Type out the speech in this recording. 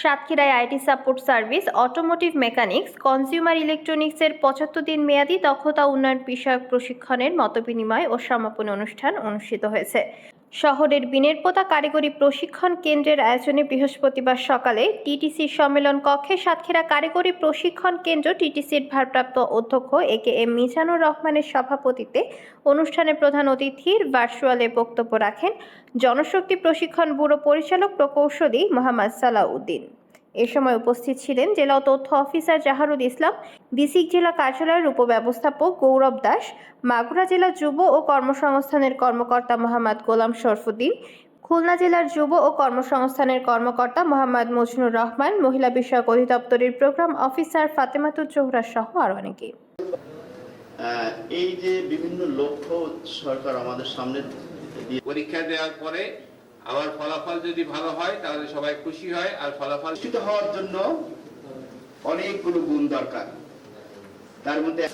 সাতক্ষীরায় IT support service automotive mechanics consumer ইলেকট্রনিক্সের পঁচাত্তর দিন মেয়াদী দক্ষতা উন্নয়ন বিষয়ক প্রশিক্ষণের মতবিনিময় ও সমাপনী অনুষ্ঠান অনুষ্ঠিত হয়েছে। শহরের বিনেরপোতা কারিগরি প্রশিক্ষণ কেন্দ্রের আয়োজনে বৃহস্পতিবার সকালে টিটিসি সম্মেলন কক্ষে সাতক্ষীরা কারিগরি প্রশিক্ষণ কেন্দ্র টিটিসির ভারপ্রাপ্ত অধ্যক্ষ এ কে এম মিজানুর রহমানের সভাপতিতে অনুষ্ঠানে প্রধান অতিথির ভার্চুয়ালে বক্তব্য রাখেন জনশক্তি প্রশিক্ষণ ব্যুরো পরিচালক প্রকৌশলী মোহাম্মদ সালাউদ্দিন। এ সময় উপস্থিত ছিলেন জেলা তথ্য অফিসার জাহারুল ইসলাম বিসিক জেলা কার্যালয়ের উপব্যবস্থাপক গৌরব দাস মাগুরা জেলা যুব ও কর্মসংস্থানের কর্মকর্তা মোহাম্মদ গোলাম শরফুদ্দিন খুলনা জেলার যুব ও কর্মসংস্থানের কর্মকর্তা মোহাম্মদ মজনুর রহমান মহিলা বিষয়ক অধিদপ্তরের প্রোগ্রাম অফিসার ফাতেমাতুর জোহরা সহ আরও অনেকে। এই যে বিভিন্ন লক্ষ্য সরকার আমাদের সামনে পরীক্ষা দেওয়ার পরে আমার ফলাফল যদি ভালো হয়, তাহলে সবাই খুশি হয়, আর ফলাফল হওয়ার জন্য অনেকগুলো গুণ দরকার। তার মধ্যে